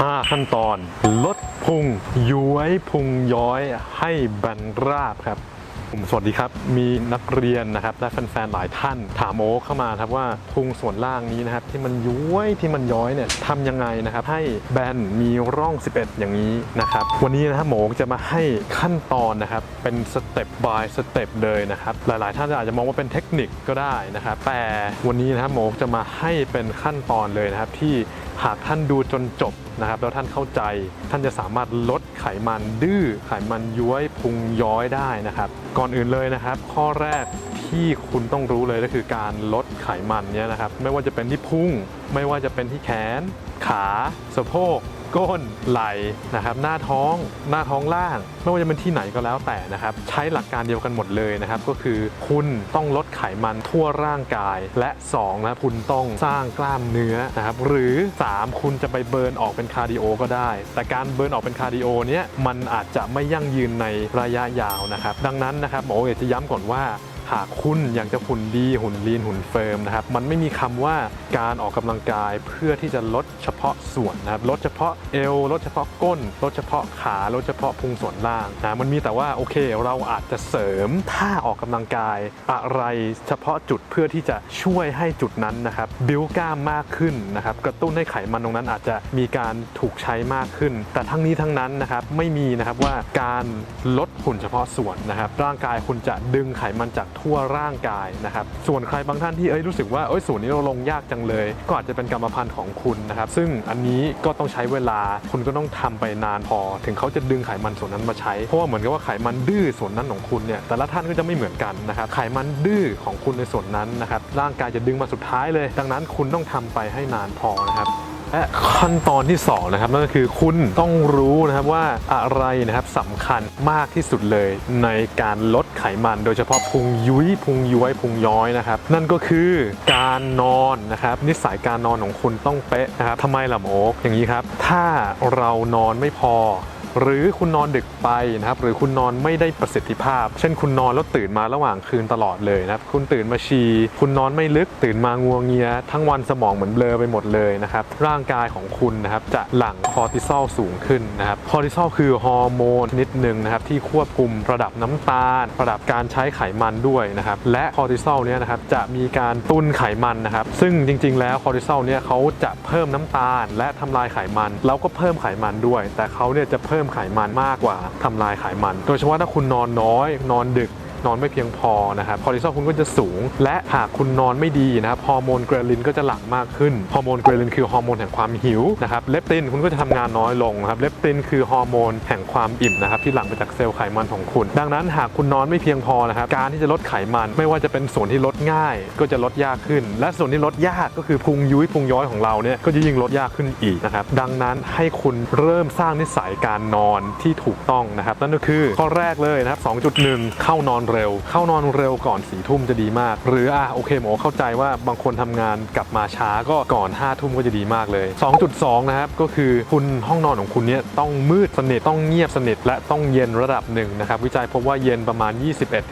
5 ขั้นตอน ลดพุงย้วยพุงย้อยให้แบนราบครับผมสวัสดีครับ มีนักเรียนนะครับและแฟนๆหลายท่านถามโอ๊เข้ามาครับว่าพุงส่วนล่างนี้นะครับที่มันย้วยที่มันย้อยเนี่ยทำยังไงนะครับให้แบนมีร่อง 11 อย่างนี้นะครับวันนี้นะครับโมจะมาให้ขั้นตอนนะครับเป็นสเต็ป by สเต็ปเลยนะครับหลายๆ ท่านอาจจะมองว่าเป็นเทคนิคก็ได้นะครับแต่วันนี้นะครับโมจะมาให้เป็นขั้นตอนเลยนะครับที่หากท่านดูจนจบ นะครับแล้วท่านเข้าใจท่านจะสามารถลดไขมันดื้อไขมันย้วยพุงย้อยได้นะครับ ก่อนอื่นเลยนะครับ ข้อแรกที่คุณต้องรู้เลยก็คือการลดไขมันเนี่ยนะครับ ไม่ว่าจะเป็นที่พุงไม่ว่าจะเป็นที่แขน ขาสะโพก ก้นไหล่นะครับหน้าท้องหน้าท้องล่าง ไม่ว่าจะเป็นที่ไหนก็แล้วแต่นะครับใช้หลักการเดียวกันหมดเลยนะครับก็คือคุณต้องลดไขมันทั่วร่างกาย และ2นะครับคุณต้องสร้างกล้ามเนื้อนะครับหรือ 3 คุณจะไปเบิร์นออกเป็นคาร์ดิโอก็ได้ แต่การเบิร์นออกเป็นคาร์ดิโอเนี้ยมันอาจจะไม่ยั่งยืนในระยะยาวนะครับดังนั้นนะครับหมออยากจะย้ำก่อนว่า หากคุณอยากจะหุ่นดีหุ่นลีนหุ่นเฟิร์มนะครับมันไม่มีคำว่าการออกกำลังกายเพื่อที่จะลดเฉพาะส่วนนะครับลดเฉพาะเอวลดเฉพาะก้น ลดเฉพาะขาลดเฉพาะพุงส่วนล่างนะมันมีแต่ว่าโอเคเราอาจจะเสริมท่าออกกำลังกายอะไรเฉพาะจุดเพื่อที่จะช่วยให้จุดนั้นนะครับบิวกล้ามมากขึ้นนะครับกระตุ้นให้ไขมันตรงนั้นอาจจะมีการถูกใช้มากขึ้น แต่ทั้งนี้ทั้งนั้นนะครับไม่มีนะครับว่าการลดหุ่นเฉพาะส่วนนะครับร่างกายคุณจะดึงไขมันจากทั่วร่างกายนะครับ ส่วนใครบางท่านที่เอ้ยรู้สึกว่าเอ้ยส่วนนี้เราลงยากจังเลย ก็อาจจะเป็นกรรมพันธุ์ของคุณนะครับ ซึ่งอันนี้ก็ต้องใช้เวลาคุณก็ต้องทำไปนานพอ ถึงเขาจะดึงไขมันส่วนนั้นมาใช้ เพราะว่าเหมือนกับว่าไขมันดื้อส่วนนั้นของคุณเนี่ยแต่ละท่านก็จะไม่เหมือนกันนะครับไขมันดื้อของคุณในส่วนนั้นนะครับร่างกายจะดึงมาสุดท้ายเลย ดังนั้นคุณต้องทำไปให้นานพอนะครับ และขั้นตอนที่สองนะครับนั่นก็คือคุณต้องรู้นะครับว่าอะไรนะครับสำคัญมากที่สุดเลยในการลดไขมัน โดยเฉพาะพุงยุ้ยพุงย้วยพุงย้อยนะครับ นั่นก็คือการนอนนะครับ นิสัยการนอนของคุณต้องเป๊ะนะครับทำไมล่ะหมออย่างนี้ครับ ถ้าเรานอนไม่พอ หรือคุณนอนดึกไปนะครับหรือคุณนอนไม่ได้ประสิทธิภาพ เช่นคุณนอนแล้วตื่นมาระหว่างคืนตลอดเลยนะครับคุณตื่นมาชีคุณนอนไม่ลึกตื่นมางัวเงีย ทั้งวันสมองเหมือนเบลอไปหมดเลยนะครับร่างกายของคุณนะครับจะหลั่งคอร์ติซอลสูงขึ้นนะครับคอร์ติซอลคือฮอร์โมนชนิดหนึ่งนะครับที่ควบคุมระดับน้ำตาล ระดับการใช้ไขมันด้วยนะครับและคอร์ติซอลเนี่ยนะครับจะมีการตุนไขมันนะครับซึ่งจริง ๆ แล้วคอร์ติซอลเนี่ยเขาจะเพิ่มน้ำตาล และทำลายไขมัน แล้วก็เพิ่มไขมันด้วย แต่เขาเนี่ยจะเพิ่มไขมันมากกว่าทำลายไขมัน โดยเฉพาะถ้าคุณนอนน้อย นอนดึก นอนไม่เพียงพอนะครับคอร์ติซอลคุณก็จะสูง และหากคุณนอนไม่ดีนะครับฮอร์โมนเกรลินก็จะหลั่งมากขึ้นฮอร์โมนเกรลินคือฮอร์โมนแห่งความหิวนะครับเลปตินคุณก็จะทำงานน้อยลงครับเลปตินคือฮอร์โมนแห่งความอิ่มนะครับที่หลั่งมาจากเซลล์ไขมันของคุณ ดังนั้นหากคุณนอนไม่เพียงพอนะครับการที่จะลดไขมัน ไม่ว่าจะเป็นส่วนที่ลดง่าย ก็จะลดยากขึ้น และส่วนที่ลดยากก็คือพุงยุ้ยพุงย้อยของเราเนี่ยก็จะยิ่งลดยากขึ้นอีกนะครับดังนั้นให้คุณเริ่มสร้างนิสัยการนอนที่ถูกต้องนะครับนั่นก็คือข้อแรกเลยนะครับ2.1 เข้านอนเร็ว เข้านอนเร็วก่อน4ทุ่มจะดีมาก หรืออะโอเคหมอเข้าใจว่าบางคนทำงานกลับมาช้าก็ก่อน5ทุ่มก็จะดีมากเลย 2.2 นะครับ ก็คือคุณห้องนอนของคุณเนี่ยต้องมืดสนิทต้องเงียบสนิทและต้องเย็นระดับหนึ่งนะครับ วิจัยพบว่าเย็นประมาณ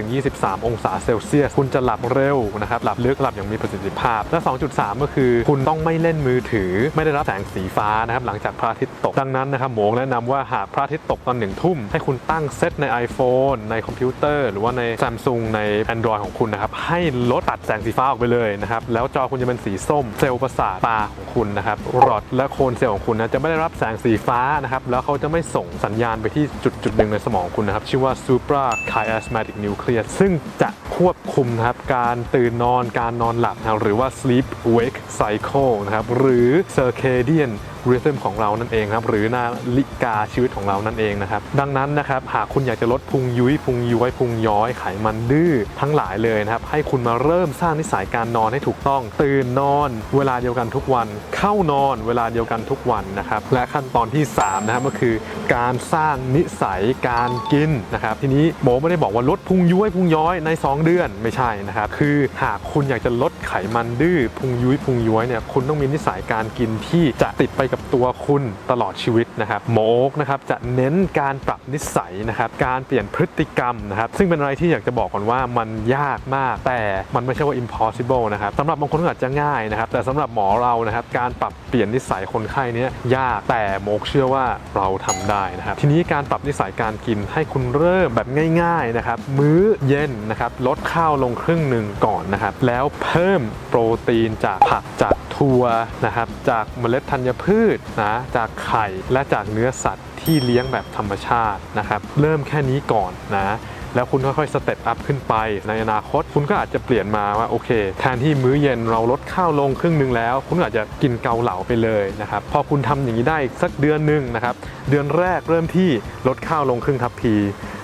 21-23 องศาเซลเซียส คุณจะหลับเร็วนะครับหลับลึกหลับอย่างมีประสิทธิภาพ และ 2.3 ก็คือคุณต้องไม่เล่นมือถือ ไม่ได้รับแสงสีฟ้านะครับหลังจากพระอาทิตย์ตกดังนั้นนะครับหมอแนะนำว่าหากพระอาทิตย์ตกตอนหนึ่งทุ่มให้คุณตั้งเซตใน iPhone ในคอมพิวเตอร์หรือว่าใน Samsung ใน Android ของคุณนะครับให้ลดตัดแสงสีฟ้าออกไปเลยนะครับแล้วจอคุณจะเป็นสีส้มเซลล์ประสาทตาของคุณนะครับหลอดและโคนเซลล์ของคุณนะจะไม่ได้รับแสงสีฟ้านะครับแล้วเขาจะไม่ส่งสัญญาณไปที่จุดจุดหนึ่งในสมองคุณนะครับชื่อว่า supra chiasmatic nucleus ซึ่งจะควบคุมนะครับการตื่นนอนการนอนหลับนะรหรือว่า sleep wake cycle นะครับหรือ circadian rhythm ของเรานั่นเองครับหรือนาฬิกาชีวิตของเรานั่นเองนะครับดังนั้นนะครับหากคุณอยากจะลดพุงยุ้ยพุงย้อยพุงย้อยไขมันดื้อทั้งหลายเลยนะครับให้คุณมาเริ่มสร้างนิสัยการนอนให้ถูกต้อง ตื่นนอน เวลาเดียวกันทุกวัน เข้านอนเวลาเดียวกันทุกวันนะครับและขั้นตอนที่3นะครับก็คือการสร้างนิสัยการกินนะครับทีนี้โมไม่ได้บอกว่าลดพุงยุ้ยพุงย้อยใน 2 เดือนไม่ใช่นะครับคือหากคุณอยากจะลดไขมันดื้อพุงยุ้ยพุงย้อยเนี่ยคุณต้องมีนิสัยการกินที่จะติดไปกับตัวคุณตลอดชีวิตนะครับหมอโอ๊กนะครับจะเน้นการปรับนิสัยนะครับการเปลี่ยนพฤติกรรมนะครับซึ่งเป็นอะไรที่อยากจะบอกก่อนว่ามันยากมาก แต่มันไม่ใช่ว่า impossible นะครับสำหรับบางคนอาจจะง่ายนะครับแต่สำหรับหมอเรานะครับการปรับเปลี่ยนนิสัยคนไข้นี้ยากแต่โมกเชื่อว่าเราทำได้นะครับทีนี้การปรับนิสัยการกินให้คุณเริ่มแบบง่ายๆนะครับมื้อเย็นนะครับลดข้าวลงครึ่งหนึ่งก่อนนะครับแล้วเพิ่มโปรตีนจากผักจาก ถั่วนะครับจากเมล็ดธัญพืชนะจากไข่และจากเนื้อสัตว์ที่เลี้ยงแบบธรรมชาตินะครับเริ่มแค่นี้ก่อนนะแล้วคุณค่อยๆสเต็ปอัพขึ้นไป ในอนาคตคุณก็อาจจะเปลี่ยนมาว่าโอเค แทนที่มื้อเย็นเราลดข้าวลงครึ่งหนึ่งแล้ว คุณอาจจะกินเกาเหลาไปเลยนะครับพอคุณทำอย่างนี้ได้อีกสักเดือนหนึ่งนะครับเดือนแรกเริ่มที่ลดข้าวลงครึ่งทัพพี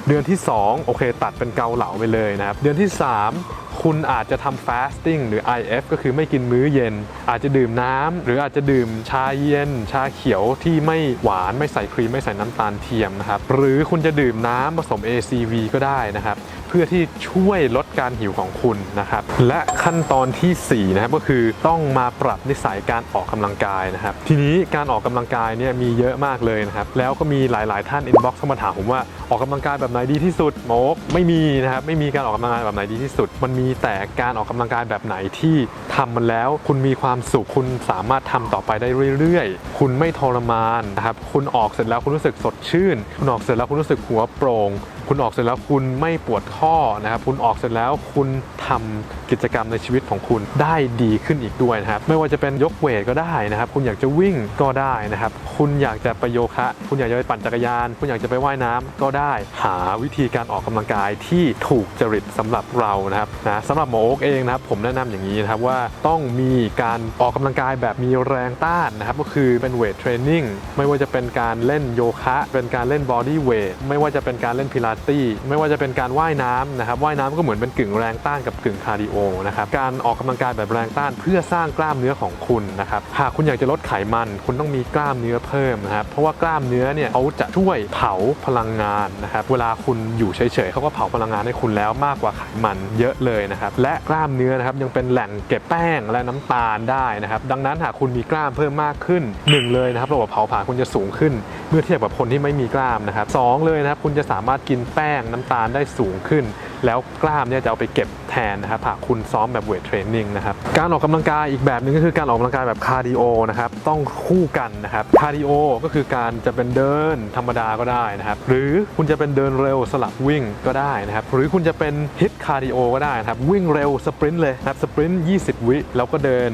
เดือนที่ 2 โอเค ตัดเป็นเกาเหลาไปเลยนะครับเดือนที่ 3 คุณอาจจะทำ fasting หรือ IF ก็คือไม่กินมื้อเย็น อาจจะดื่มน้ำหรืออาจจะดื่มชาเย็น ชาเขียวที่ไม่หวานไม่ใส่ครีมไม่ใส่น้ำตาลเทียมนะครับหรือคุณจะดื่มน้ำผสม ACV ก็ได้นะครับ พื่อที่ช่วยลดการหิวของคุณนะครับ และขั้นตอนทีสี่4 นะครับก็คือต้องมาปรับนิสัยการออกกำลังกายนะครับ ทีนี้การออกกำลังกายเนี่ยมีเยอะมากเลยนะครับ แล้วก็มีหลาย ๆ ท่าน inbox เข้ามาถามผมว่าออกกำลังกายแบบไหนดีที่สุดโมกไม่มีนะครับไม่มีการออกกำลังกายแบบไหนดีที่สุด มันมีแต่การออกกำลังกายแบบไหนที่ทำมันแล้ว คุณมีความสุขคุณสามารถทำต่อไปได้เรื่อย ๆ คุณไม่ทรมานนะครับคุณออกเสร็จแล้วคุณรู้สึกสดชื่น คุณออกเสร็จแล้วคุณรู้สึกหัวโปร่ง คุณออกเสร็จแล้วคุณไม่ปวดข้อนะครับคุณออกเสร็จแล้วคุณทำกิจกรรมในชีวิตของคุณได้ดีขึ้นอีกด้วยนะครับไม่ว่าจะเป็นยกเวทก็ได้นะครับ คุณอยากจะวิ่งก็ได้นะครับ คุณอยากจะไปโยคะ คุณอยากจะไปปั่นจักรยาน คุณอยากจะไปว่ายน้ำก็ได้ หาวิธีการออกกำลังกายที่ถูกจริตสำหรับเรานะครับนะสำหรับหมอโอ๊กเองนะครับ ผมแนะนำอย่างนี้นะครับว่าต้องมีการออกกำลังกายแบบมีแรงต้านนะครับ ก็คือเป็นเวทเทรนนิ่งไม่ว่าจะเป็นการเล่นโยคะ เป็นการเล่นบอดี้เวทไม่ว่าจะเป็นการเล่นพิลาทิสไม่ว่าจะเป็นการว่ายน้ำนะครับว่ายน้ำก็เหมือนเป็นกึ่งแรงต้านกับกึ่งคาร์ดิโอนะครับการออกกำลังกายแบบแรงต้านเพื่อสร้างกล้ามเนื้อของคุณนะครับหากคุณอยากจะลดไขมัน คุณต้องมีกล้ามเนื้อเพิ่มนะครับเพราะว่ากล้ามเนื้อเนี่ยเขาจะช่วยเผาพลังงานนะครับเวลาคุณอยู่เฉยๆเขาก็เผาพลังงานให้คุณแล้วมากกว่าไขมันเยอะเลยนะครับและกล้ามเนื้อนะครับยังเป็นแหล่งเก็บแป้งและน้ำตาลได้นะครับดังนั้นหากคุณมีกล้ามเพิ่มมากขึ้นหนึ่งเลยนะครับระบบเผาผลาญคุณจะสูงขึ้นเมื่อเทียบกับคนที่ไม่มีกล้ามนะครับสองเลยนะครับคุณจะสามารถกินแป้งน้ำตาลได้สูงขึ้น แล้วกล้ามเนี่ยจะเอาไปเก็บแทนนะครับหากคุณซ้อมแบบเวทเทรนนิ่งนะครับการออกกำลังกายอีกแบบหนึ่งก็คือการออกกำลังกายแบบคาร์ดิโอนะครับต้องคู่กันนะครับคาร์ดิโอก็คือการจะเป็นเดินธรรมดาก็ได้นะครับหรือคุณจะเป็นเดินเร็วสลับวิ่งก็ได้นะครับหรือคุณจะเป็นฮิตคาร์ดิโอก็ได้นะครับวิ่งเร็วสปรินต์เลยนะครับสปรินต์20 วิแล้วก็เดิน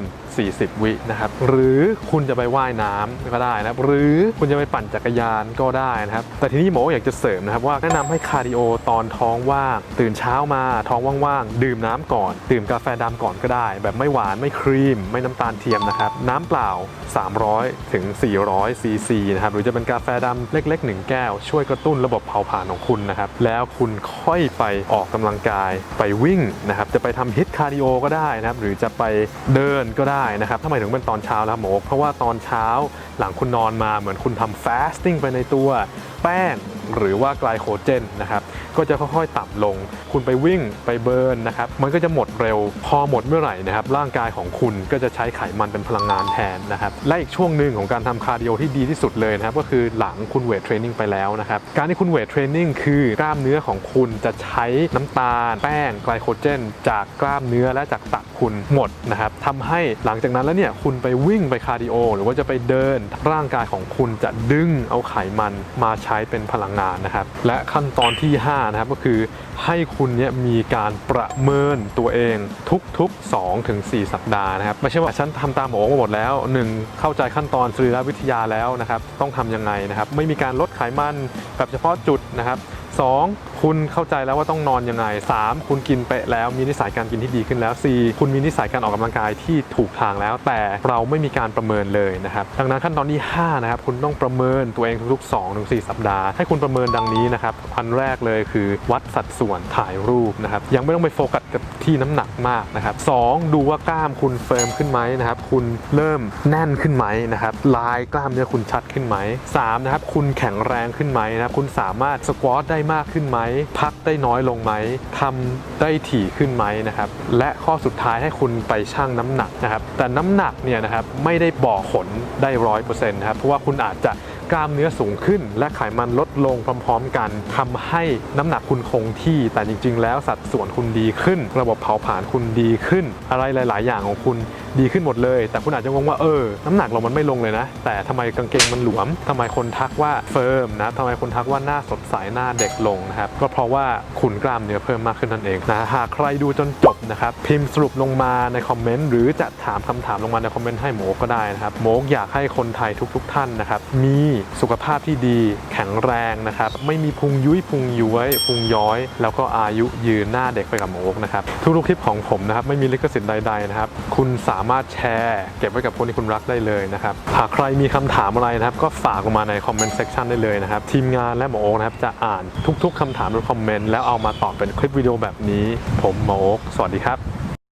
40 วินะครับ หรือคุณจะไปว่ายน้ำก็ได้นะครับ หรือคุณจะไปปั่นจักรยานก็ได้นะครับ แต่ทีนี้หมออยากจะเสริมนะครับว่าแนะนำให้คาร์ดิโอตอนท้องว่างตื่นเช้ามาท้องว่างๆ ดื่มน้ำก่อน ดื่มกาแฟดำก่อนก็ได้ แบบไม่หวานไม่ครีม ไม่น้ำตาลเทียมนะครับ น้ำเปล่า 300 ถึง 400 ซีซีนะครับ หรือจะเป็นกาแฟดำเล็กๆ 1 แก้ว ช่วยกระตุ้นระบบเผาผลาญของคุณนะครับ แล้วคุณค่อยไปออกกำลังกายไปวิ่งนะครับ จะไปทำฮิตคาร์ดิโอก็ได้นะครับ หรือจะไปเดินก็ได้ได้นะครับทำไมถึงเป็นตอนเช้าแล้วหมอเพราะว่าตอนเช้าหลังคุณนอนมาเหมือนคุณทำฟาสติ้งไปในตัว แป้ง หรือว่าไกลโคเจนนะครับก็จะค่อยๆ ต่ำลง คุณไปวิ่งไปเบิร์นนะครับมันก็จะหมดเร็วพอหมดเมื่อไหร่นะครับร่างกายของคุณก็จะใช้ไขมันเป็นพลังงานแทนนะครับและอีกช่วงหนึ่งของการทำคาร์ดิโอที่ดีที่สุดเลยนะครับก็คือหลังคุณเวทเทรนนิ่งไปแล้วนะครับการที่คุณเวทเทรนนิ่งคือกล้ามเนื้อของคุณจะใช้น้ำตาล แป้งไกลโคเจน จากกล้ามเนื้อและจากตับคุณหมดนะครับทำให้หลังจากนั้นแล้วเนี่ยคุณไปวิ่งไปคาร์ดิโอ หรือว่าจะไปเดินร่างกายของคุณจะดึงเอาไขมันมาใช้เป็นพลังงานนะครับ และขั้นตอนที่ 5 นะครับก็คือให้คุณเนี่ยมีการประเมินตัวเองทุกๆ2ถึง4สัปดาห์นะครับ ไม่ใช่ว่าฉันทำตามหมอมาหมดแล้ว 1 เข้าใจขั้นตอนสรีรวิทยาแล้วนะครับ ต้องทำยังไงนะครับ ไม่มีการลดไขมันแบบเฉพาะจุดนะครับ 2. คุณเข้าใจแล้วว่าต้องนอนยังไง 3. คุณกินเป๊ะแล้วมีนิสัยการกินที่ดีขึ้นแล้ว 4. คุณมีนิสัยการออกกำลังกายที่ถูกทางแล้ว แต่เราไม่มีการประเมินเลยนะครับดังนั้นขั้นตอนที่5นะครับคุณต้องประเมินตัวเองทุกๆ2ถึง4สัปดาห์ให้คุณประเมินดังนี้นะครับอันแรกเลยคือวัดสัดส่วนถ่ายรูปนะครับยังไม่ต้องไปโฟกัสกับที่น้ำหนักมากนะครับสองดูว่ากล้ามคุณเฟิร์มขึ้นไหมนะครับคุณเริ่มแน่นขึ้นไหมนะครับลายกล้ามเนื้อคุณชัดขึ้นไหมสามนะครับคุณแข็งแรงขึ้นไหมนะครับคุณสามารถสควอตได้มากขึ้นไหมพักได้น้อยลงไหมทำได้ถี่ขึ้นไหมนะครับและข้อสุดท้ายให้คุณไปชั่งน้ำหนักนะครับแต่น้ำหนักเนี่ยนะครับไม่ได้บอกผลได้ร้อยเปอร์เซ็นต์นะครับเพราะว่าคุณอาจจะ กล้ามเนื้อสูงขึ้น และไขมันลดลงพร้อมๆ กันทำให้น้ำหนักคุณคงที่ แต่จริง ๆ แล้วสัดส่วนคุณดีขึ้น ระบบเผาผลาญคุณดีขึ้น อะไรหลาย ๆ อย่างของคุณดีขึ้นหมดเลย แต่คุณอาจจะงงว่าเออ น้ำหนักเรามันไม่ลงเลยนะ แต่ทำไมกางเกงมันหลวมทำไมคนทักว่าเฟิร์มนะทำไมคนทักว่าหน้าสดใสหน้าเด็กลงนะครับ ก็เพราะว่าคุณกล้ามเนื้อเพิ่มมากขึ้นนั่นเองนะ หากใครดูจนจบ นะครับพิมพ์สรุปลงมาในคอมเมนต์หรือจะถามคำถามลงมาในคอมเมนต์ให้โมก็ได้นะครับโมกอยากให้คนไทยทุก ๆ ท่านนะครับมีสุขภาพที่ดีแข็งแรงนะครับไม่มีพุงยุ้ยพุงย้วยพุงย้อย แล้วก็อายุยืนหน้าเด็กไปกับโมกนะครับทุกๆคลิปของผมนะครับไม่มีลิขสิทธิ์ใดๆนะครับคุณสามารถแชร์เก็บไว้กับคนที่คุณรักได้เลยนะครับหากใครมีคำถามอะไรนะครับก็ฝากลงมาในคอมเมนต์เซ c ชันได้เลยนะครับทีมงานและหมอโอ๊คนะครับจะอ่านทุก ๆคำถามในคอมเมนต์แล้วเอามาตอบเป็นคลิปวิดีโอแบบนี้ ผมหมอโอ๊คสวัสดีครับ